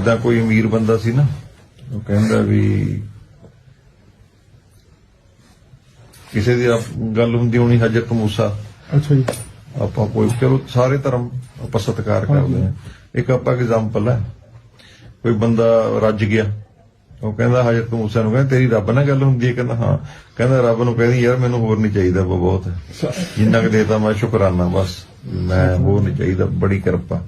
ਜਿੱਦਾਂ ਕੋਈ ਅਮੀਰ ਬੰਦਾ ਸੀ ਨਾ ਉਹ ਕਹਿੰਦਾ ਵੀ ਕਿਸੇ ਦੀ ਆਪ- ਗੱਲ ਹੁੰਦੀ ਹੋਣੀ ਹਜਰਤ ਮੂਸਾ। ਅੱਛਾ ਜੀ। ਆਪਾਂ ਕੋਈ ਚਲੋ ਸਾਰੇ ਧਰਮ ਆਪਾਂ ਸਤਿਕਾਰ ਕਰਦੇ ਹਾਂ। ਇੱਕ ਆਪਾਂ ਐਗਜ਼ਾਮਪਲ ਹੈ ਕੋਈ ਬੰਦਾ ਰੱਜ ਗਿਆ ਉਹ ਕਹਿੰਦਾ ਹਜਰਤ ਮੂਸਾ ਨੂੰ ਕਹਿੰਦਾ ਤੇਰੀ ਰੱਬ ਨਾਲ ਗੱਲ ਹੁੰਦੀ ਹੈ ਕਹਿੰਦਾ ਹਾਂ। ਕਹਿੰਦਾ ਰੱਬ ਨੂੰ ਕਹਿੰਦੀ ਯਾਰ ਮੈਨੂੰ ਹੋਰ ਨਹੀਂ ਚਾਹੀਦਾ ਵਾ ਬਹੁਤ ਜਿੰਨਾ ਕੁ ਦੇਤਾ ਮੈਂ ਸ਼ੁਕਰਾਨਾ ਬਸ। ਮੈਂ ਹੋਰ ਨਹੀਂ ਚਾਹੀਦਾ ਬੜੀ ਕਿਰਪਾ।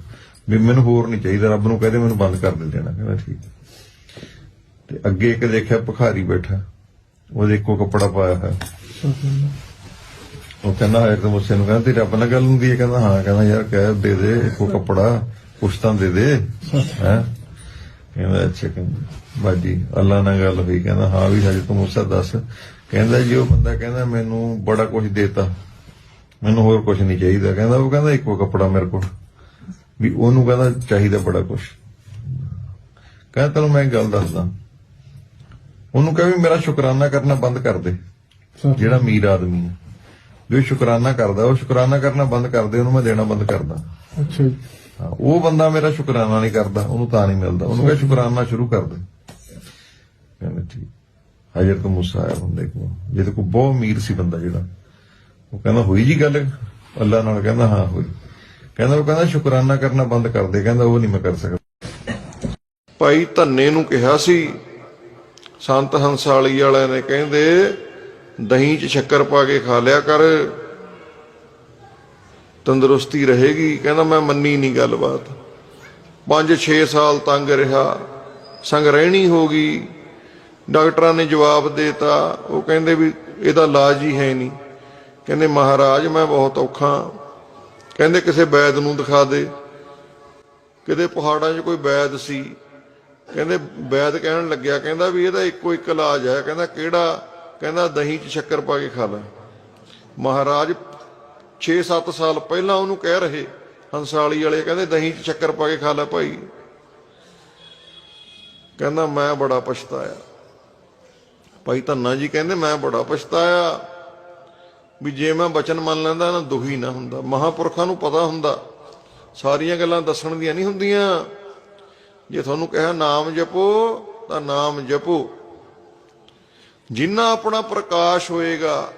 ਵੀ ਮੈਨੂੰ ਹੋਰ ਨਹੀਂ ਚਾਹੀਦਾ, ਰੱਬ ਨੂੰ ਕਹਦੇ ਮੈਨੂੰ ਬੰਦ ਕਰ ਦੇ ਦੇਣਾ, ਕਹਿੰਦਾ ਠੀਕ ਤੇ ਅੱਗੇ ਇੱਕ ਦੇਖਿਆ ਭਖਾਰੀ ਬੈਠਾ, ਉਹਦੇ ਇੱਕੋ ਕੱਪੜਾ ਪਾਇਆ ਹੈ ਉਹ ਕਹਿੰਦਾ ਹਜਰਤ ਮੂਸੇ ਨੂੰ ਕਹਿੰਦਾ, ਤੇਰੀ ਰੱਬ ਨਾਲ ਗੱਲ ਹੁੰਦੀ ਹੈ? ਕਹਿੰਦਾ ਹਾਂ, ਕਹਿੰਦਾ ਯਾਰ ਕਹਿ ਦੇ ਦੇ, ਇੱਕੋ ਕੱਪੜਾ, ਕੁਛ ਤਾਂ ਦੇ ਦੇ, ਹੈ। ਕਹਿੰਦਾ ਅੱਛਾ, ਕਹਿੰਦਾ ਬਾਜੀ, ਅੱਲਾ ਨਾਲ ਗੱਲ ਹੋਈ, ਕਹਿੰਦਾ ਹਾਂ ਵੀ ਹਜੇ ਹਜਰਤ ਮੂਸਾ ਦੱਸ। ਕਹਿੰਦਾ ਜੀ, ਉਹ ਬੰਦਾ ਕਹਿੰਦਾ ਮੈਨੂੰ ਬੜਾ ਕੁਝ ਦੇਤਾ, ਮੈਨੂੰ ਹੋਰ ਕੁਝ ਨਹੀਂ ਚਾਹੀਦਾ। ਕਹਿੰਦਾ ਉਹ ਕਹਿੰਦਾ ਇੱਕੋ ਕੱਪੜਾ ਮੇਰੇ ਕੋਲ। ਵੀ ਉਹਨੂੰ ਕਹਿੰਦਾ ਚਾਹੀਦਾ ਬੜਾ ਕੁਝ ਕਹਿੰਦਾ ਤੈਨੂੰ ਮੈਂ ਗੱਲ ਦੱਸਦਾ। ਉਹਨੂੰ ਕਹੇ ਵੀ ਮੇਰਾ ਸ਼ੁਕਰਾਨਾ ਕਰਨਾ ਬੰਦ ਕਰ ਦੇ ਜਿਹੜਾ ਅਮੀਰ ਆਦਮੀ ਹੈ। ਜੋ ਸ਼ੁਕਰਾਨਾ ਕਰਦਾ ਉਹ ਸ਼ੁਕਰਾਨਾ ਕਰਨਾ ਬੰਦ ਕਰ ਦੇ ਉਹਨੂੰ ਮੈਂ ਦੇਣਾ ਬੰਦ ਕਰਦਾ। ਅੱਛਾ ਜੀ। ਹਾਂ, ਉਹ ਬੰਦਾ ਮੇਰਾ ਸ਼ੁਕਰਾਨਾ ਨਹੀਂ ਕਰਦਾ ਉਹਨੂੰ ਤਾਂ ਨਹੀਂ ਮਿਲਦਾ। ਉਹਨੂੰ ਕਹੇ ਸ਼ੁਕਰਾਨਾ ਸ਼ੁਰੂ ਕਰ ਦੇ। ਕਹਿੰਦਾ ਠੀਕ। ਹਜਰਤ ਮੂਸਾ ਆਇਆ ਬੰਦੇ ਕੋਲ। ਜਿਹਦੇ ਕੋਲ ਬਹੁਤ ਅਮੀਰ ਸੀ ਬੰਦਾ ਜਿਹੜਾ। ਉਹ ਕਹਿੰਦਾ ਹੋਈ ਜੀ ਗੱਲ? ਅੱਲਾ ਨਾਲ ਕਹਿੰਦਾ ਹਾਂ ਹੋਈ। ਕਹਿੰਦਾ ਉਹ ਕਹਿੰਦਾ ਸ਼ੁਕਰਾਨਾ ਕਰਨਾ ਬੰਦ ਕਰ ਦੇ, ਕਹਿੰਦਾ ਉਹ ਨਹੀਂ ਮੈਂ ਕਰ ਸਕਦਾ। ਭਾਈ ਧੰਨੇ ਨੂੰ ਕਿਹਾ ਸੀ, ਸੰਤ ਹੰਸਾਲੀ ਵਾਲਿਆਂ ਨੇ ਕਹਿੰਦੇ, ਦਹੀਂ 'ਚ ਸ਼ੱਕਰ ਪਾ ਕੇ ਖਾ ਲਿਆ ਕਰ, ਤੰਦਰੁਸਤੀ ਰਹੇਗੀ। ਕਹਿੰਦਾ ਮੈਂ ਮੰਨੀ ਨਹੀਂ ਗੱਲਬਾਤ। 5-6 ਸਾਲ ਤੰਗ ਰਿਹਾ, ਸੰਗ ਰਹਿਣੀ ਹੋ ਗਈ। ਡਾਕਟਰਾਂ ਨੇ ਜਵਾਬ ਦੇਤਾ, ਉਹ ਕਹਿੰਦੇ ਵੀ ਇਹਦਾ ਇਲਾਜ ਹੀ ਹੈ ਨਹੀਂ। ਕਹਿੰਦੇ ਮਹਾਰਾਜ ਮੈਂ ਬਹੁਤ ਔਖਾ ਕਹਿੰਦੇ ਕਿਸੇ ਵੈਦ ਨੂੰ ਦਿਖਾ ਦੇ। ਕਿਤੇ ਪਹਾੜਾਂ 'ਚ ਕੋਈ ਵੈਦ ਸੀ। ਕਹਿੰਦੇ ਵੈਦ ਕਹਿਣ ਲੱਗਿਆ, ਕਹਿੰਦਾ ਵੀ ਇਹਦਾ ਇੱਕੋ ਇੱਕ ਇਲਾਜ ਹੈ। ਕਹਿੰਦਾ ਕਿਹੜਾ? ਕਹਿੰਦਾ ਦਹੀਂ 'ਚ ਸ਼ੱਕਰ ਪਾ ਕੇ ਖਾ ਲੈ। ਮਹਾਰਾਜ 6-7 ਸਾਲ ਪਹਿਲਾਂ ਉਹਨੂੰ ਕਹਿ ਰਹੇ, ਹੰਸਾਲੀ ਵਾਲੇ, ਕਹਿੰਦੇ ਦਹੀਂ 'ਚ ਸ਼ੱਕਰ ਪਾ ਕੇ ਖਾ ਲੈ ਭਾਈ। ਕਹਿੰਦਾ ਮੈਂ ਬੜਾ ਪਛਤਾਇਆ। ਭਾਈ ਧੰਨਾ ਜੀ ਕਹਿੰਦੇ ਮੈਂ ਬੜਾ ਪਛਤਾਇਆ। ਵੀ ਜੇ ਮੈਂ ਬਚਨ ਮੰਨ ਲੈਂਦਾ ਨਾ ਦੁਖੀ ਨਾ ਹੁੰਦਾ। ਮਹਾਪੁਰਖਾਂ ਨੂੰ ਪਤਾ ਹੁੰਦਾ। ਸਾਰੀਆਂ ਗੱਲਾਂ ਦੱਸਣ ਦੀਆਂ ਨਹੀਂ ਹੁੰਦੀਆਂ। ਜੇ ਤੁਹਾਨੂੰ ਕਿਹਾ ਨਾਮ ਜਪੋ, ਤਾਂ ਨਾਮ ਜਪੋ। ਜਿੰਨਾ ਆਪਣਾ ਪ੍ਰਕਾਸ਼ ਹੋਏਗਾ,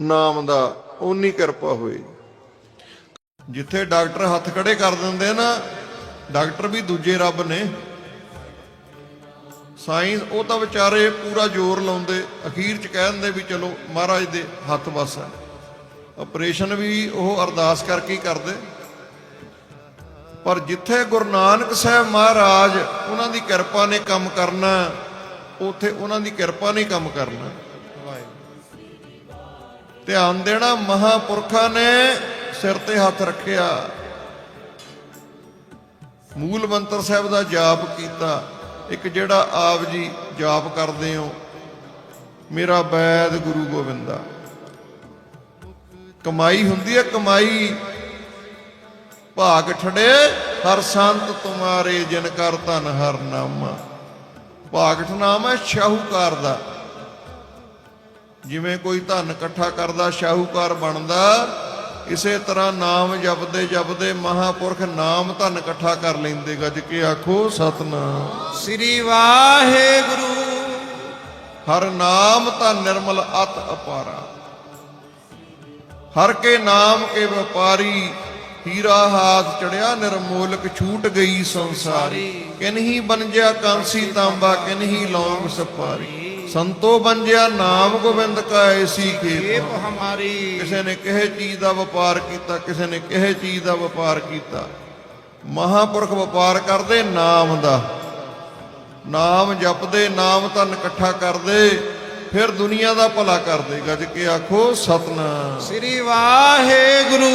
ਨਾਮ ਦਾ ਉਨੀ ਕਿਰਪਾ ਹੋਏਗੀ। ਜਿੱਥੇ ਡਾਕਟਰ ਹੱਥ ਖੜੇ ਕਰ ਦਿੰਦੇ ਨਾ, ਡਾਕਟਰ ਵੀ ਦੂਜੇ ਰੱਬ ਨੇ। ਸਾਇੰਸ ਉਹ ਤਾਂ ਵਿਚਾਰੇ ਪੂਰਾ ਜ਼ੋਰ ਲਾਉਂਦੇ, ਅਖੀਰ ਚ ਕਹਿ ਦਿੰਦੇ ਵੀ ਚਲੋ ਮਹਾਰਾਜ ਦੇ ਹੱਥ ਵਸ ਹੈ ਆਪਰੇਸ਼ਨ ਵੀ ਉਹ ਅਰਦਾਸ ਕਰਕੇ ਹੀ ਕਰਦੇ। ਪਰ ਜਿੱਥੇ ਗੁਰੂ ਨਾਨਕ ਸਾਹਿਬ ਮਹਾਰਾਜ ਉਹਨਾਂ ਦੀ ਕਿਰਪਾ ਨੇ ਕੰਮ ਕਰਨਾ, ਉੱਥੇ ਉਹਨਾਂ ਦੀ ਕਿਰਪਾ ਨੇ ਕੰਮ ਕਰਨਾ। ਧਿਆਨ ਦੇਣਾ, ਮਹਾਪੁਰਖਾਂ ਨੇ ਸਿਰ ਤੇ ਹੱਥ ਰੱਖਿਆ। ਮੂਲ ਮੰਤਰ ਸਾਹਿਬ ਦਾ ਜਾਪ ਕੀਤਾ। ਇੱਕ ਜਿਹੜਾ ਆਪ ਜੀ ਜਾਪ ਕਰਦੇ ਹੋ, ਮੇਰਾ ਬੈਦ ਗੁਰੂ ਗੋਬਿੰਦਾ। ਕਮਾਈ ਹੁੰਦੀ ਹੈ, ਕਮਾਈ ਭਾਗ ਠੜੇ ਹਰ ਸੰਤ ਤੁਮਾਰੇ ਜਿਨ ਕਰ ਧਨ, ਹਰ ਨਾਮਾ। ਭਾਗਠ ਨਾਮ ਹੈ ਸ਼ਾਹੂਕਾਰ ਦਾ। ਜਿਵੇਂ ਕੋਈ ਧਨ ਇਕੱਠਾ ਕਰਦਾ, ਸ਼ਾਹੂਕਾਰ ਬਣਦਾ ਇਸੇ ਤਰ੍ਹਾਂ ਨਾਮ ਜਪਦੇ ਜਪਦੇ ਮਹਾਪੁਰਖ ਨਾਮ ਧਨ ਇਕੱਠਾ ਕਰ ਲੈਂਦੇ ਗੱਜ ਕੇ ਆਖੋ ਸਤਨਾਮ। ਸ੍ਰੀ ਵਾਹਿਗੁਰੂ। ਹਰ ਨਾਮ ਤਾਂ ਨਿਰਮਲ ਅਤ ਅਪਾਰਾ। ਹਰ ਕੇ ਨਾਮ ਕੇ ਵਪਾਰੀ ਹੀਰਾ ਹਾਥ ਚੜਿਆ ਨਿਰਮੋਲਕ ਛੂਟ ਗਈ ਸੰਸਾਰੀ। ਕਿਨਹੀ ਬੰਜਿਆ ਕਾਂਸੀ ਤਾਂਬਾ ਕਿਨਹੀ ਲੌਂਗ ਸਪਾਰੀ। ਸੰਤੋ ਬੰਜਿਆ ਨਾਮ ਗੋਬਿੰਦ ਕਾ ਐਸੀ ਖੇਪ ਇਹ ਹਮਾਰੀ। ਕਿਸੇ ਨੇ ਕਿਹੇ ਚੀਜ਼ ਦਾ ਵਪਾਰ ਕੀਤਾ ਕਿਸੇ ਨੇ ਕਿਹੇ ਚੀਜ਼ ਦਾ ਵਪਾਰ ਕੀਤਾ। ਮਹਾਪੁਰਖ ਵਪਾਰ ਕਰਦੇ ਨਾਮ ਦਾ। ਨਾਮ ਜਪਦੇ ਨਾਮ ਧਨ ਇਕੱਠਾ ਕਰਦੇ ਫਿਰ ਦੁਨੀਆ ਦਾ ਭਲਾ ਕਰਦੇ। ਗੱਜ ਕੇ ਆਖੋ ਸਤਨਾਮ। ਸ੍ਰੀ ਵਾਹਿਗੁਰੂ।